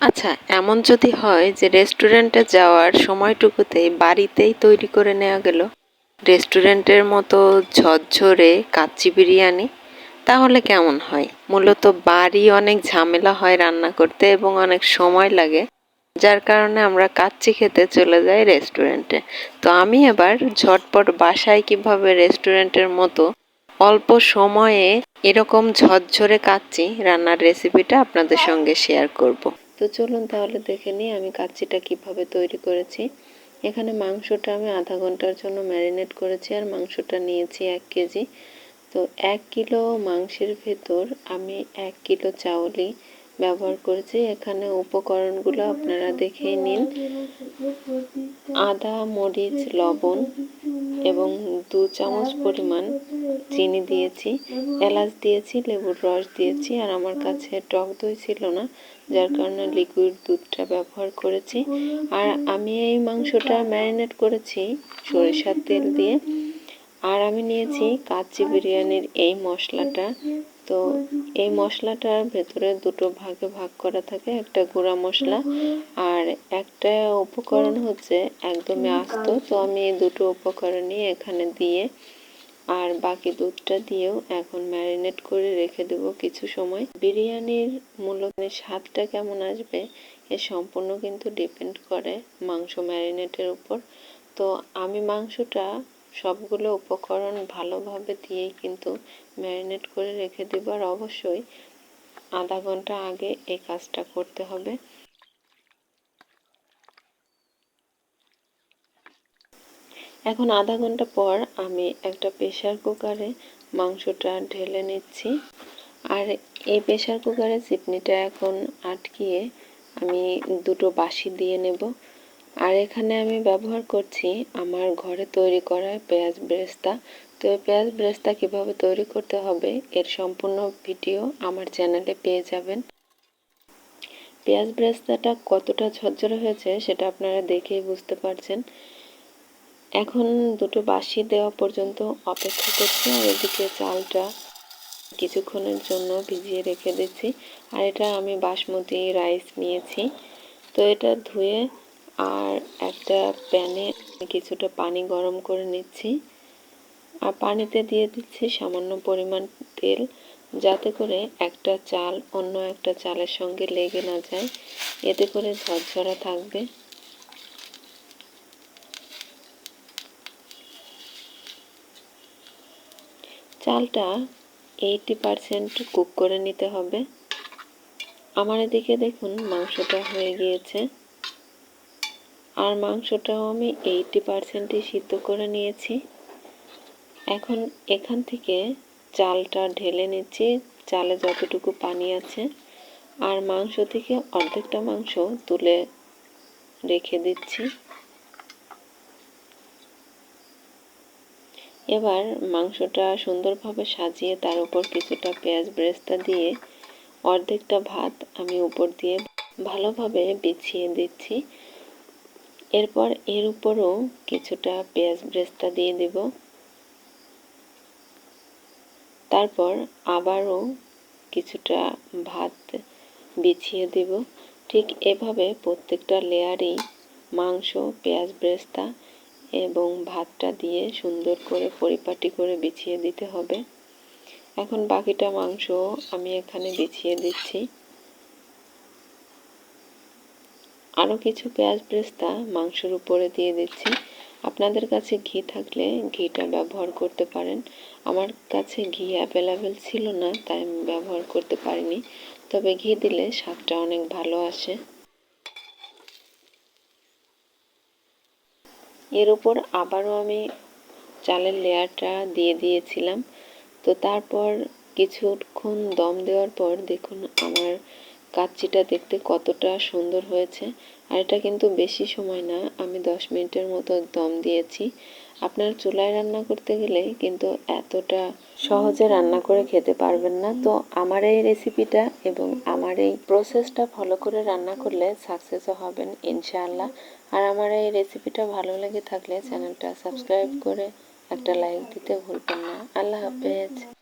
আচ্ছা এমন যদি হয় যে রেস্টুরেন্টে যাওয়ার সময়টুকুতেই বাড়িতেই তৈরি করে নেওয়া গেল, রেস্টুরেন্টের মতো ঝরঝরে কাচ্চি বিরিয়ানি, তাহলে কেমন হয় মূলত বাড়ি অনেক ঝামেলা হয় রান্না করতে এবং অনেক সময় লাগে, যার কারণে আমরা কাচ্চি খেতে চলে যাই রেস্টুরেন্টে তো আমি এবার ঝটপট বাসায় কীভাবে রেস্টুরেন্টের মতো অল্প সময়ে এরকম ঝরঝরে কাচ্চি রান্নার রেসিপিটা আপনাদের সঙ্গে শেয়ার করব। তো চলুন তাহলে দেখে নিই আমি কাচ্চিটা কীভাবে তৈরি করেছি। এখানে মাংসটা আমি আধা ঘণ্টার জন্য ম্যারিনেট করেছি আর মাংসটা নিয়েছি এক কেজি। তো এক কিলো মাংসের ভেতর আমি এক কিলো চাউলই ব্যবহার করেছি। এখানে উপকরণগুলো আপনারা দেখেই নিন। আদা, মরিচ, লবণ এবং দু চামচ পরিমাণ চিনি দিয়েছি, এলাচ দিয়েছি, লেবুর রস দিয়েছি আর আমার কাছে টক দই ছিল না, যার কারণে লিকুইড দুধটা ব্যবহার করেছি। আর আমি এই মাংসটা ম্যারিনেট করেছি সরিষার তেল দিয়ে। আর আমি নিয়েছি কাচ্চি বিরিয়ানির এই মশলাটা। তো এই মশলাটার ভেতরে দুটো ভাগে ভাগ করা থাকে, একটা গুঁড়া মশলা আর একটা উপকরণ হচ্ছে একদমই আস্ত। তো আমি এই দুটো উপকরণই এখানে দিয়ে আর বাকি দুধটা দিয়েও এখন ম্যারিনেট করে রেখে দেব কিছু সময়। বিরিয়ানির মূলত স্বাদটা কেমন আসবে এ সম্পূর্ণ কিন্তু ডিপেন্ড করে মাংস ম্যারিনেটের উপর। তো আমি মাংসটা সবগুলো উপকরণ ভালোভাবে দিয়েই কিন্তু ম্যারিনেট করে রেখে দেব। আর অবশ্যই আধা ঘণ্টা আগে এই কাজটা করতে হবে। এখন আধা ঘণ্টা পর আমি একটা প্রেশার কুকারে মাংসটা ঢেলে নিচ্ছি। আর এই প্রেশার কুকারে চিপনিটা এখন আটকিয়ে আমি দুটো বাসি দিয়ে নেব। আর এখানে আমি ব্যবহার করছি আমার ঘরে তৈরি করা পেঁয়াজ ব্রেস্তা। তো এই পেঁয়াজ ব্রেস্তা কীভাবে তৈরি করতে হবে এর সম্পূর্ণ ভিডিও আমার চ্যানেলে পেয়ে যাবেন। পেঁয়াজ ব্রেস্তাটা কতটা ঝরঝরে হয়েছে সেটা আপনারা দেখেই বুঝতে পারছেন। এখন দুটো বাসি দেওয়া পর্যন্ত অপেক্ষা করছি, আর এদিকে চালটা কিছুক্ষণের জন্য ভিজিয়ে রেখে দিচ্ছি। আর এটা আমি বাসমতি রাইস নিয়েছি। তো এটা ধুয়ে আর একটা প্যানে কিছুটা পানি গরম করে নিচ্ছি। আর পানিতে দিয়ে দিচ্ছি সামান্য পরিমাণ তেল, যাতে করে একটা চাল অন্য একটা চালের সঙ্গে লেগে না যায়। এতে করে ঝরঝরা থাকবে। চালটা এইটি পারসেন্ট কুক করে নিতে হবে। আমার এদিকে দেখুন মাংসটা হয়ে গিয়েছে। আর মাংসটাও আমি এইটি পারসেন্টই সিদ্ধ করে নিয়েছি। এখন এখান থেকে চালটা ঢেলে নিচ্ছি, চালে যতটুকু পানি আছে। আর মাংস থেকে অর্ধেকটা মাংস তুলে রেখে দিচ্ছি। এবার মাংসটা সুন্দরভাবে সাজিয়ে তার উপর কিছুটা পেঁয়াজ ব্রেস্তা দিয়ে অর্ধেকটা ভাত আমি উপর দিয়ে ভালোভাবে বিছিয়ে দিচ্ছি। এরপর এর উপরও কিছুটা পেঁয়াজ ব্রেস্তা দিয়ে দেব। তারপর আবারও কিছুটা ভাত বিছিয়ে দেব। ঠিক এভাবে প্রত্যেকটা লেয়ারেই মাংস, পেঁয়াজ, ব্রেস্তা এবং ভাতটা দিয়ে সুন্দর করে পরিপাটি করে বিছিয়ে দিতে হবে। এখন বাকিটা মাংস আমি এখানে বিছিয়ে দিচ্ছি। আরও কিছু পেঁয়াজ ব্রেস্তা মাংসের উপরে দিয়ে দিচ্ছি। আপনাদের কাছে ঘি থাকলে ঘিটা ব্যবহার করতে পারেন। আমার কাছে ঘি অ্যাভেলেবেল ছিল না, তাই আমি ব্যবহার করতে পারিনি। তবে ঘি দিলে স্বাদটা অনেক ভালো আসে। এর উপর আবারও আমি চালের লেয়ারটা দিয়ে দিয়েছিলাম। তো তারপর কিছুক্ষণ দম দেওয়ার পর দেখুন আমার কাচ্চিটা দেখতে কতটা সুন্দর হয়েছে। আর এটা কিন্তু বেশি সময় না, আমি দশ মিনিটের মতো দম দিয়েছি। আপনার চুলায় রান্না করতে গেলে কিন্তু এতটা সহজে রান্না করে খেতে পারবেন না। তো আমার এই রেসিপিটা এবং আমার এই প্রসেসটা ফলো করে রান্না করলে সাকসেসও হবেন, ইনশাআল্লাহ। আর আমার এই রেসিপিটা ভালো লেগে থাকলে চ্যানেলটা সাবস্ক্রাইব করে একটা লাইক দিতে ভুলবেন না। আল্লাহ হাফেজ।